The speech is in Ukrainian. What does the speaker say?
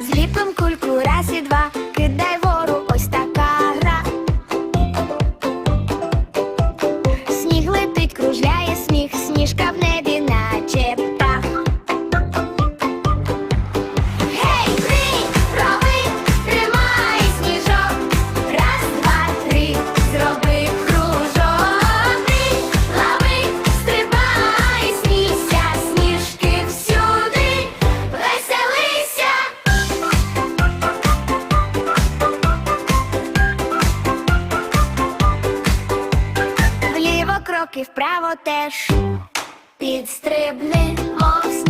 Зліпим кульку раз і два. Вправо теж. Підстрибни, мов сніг.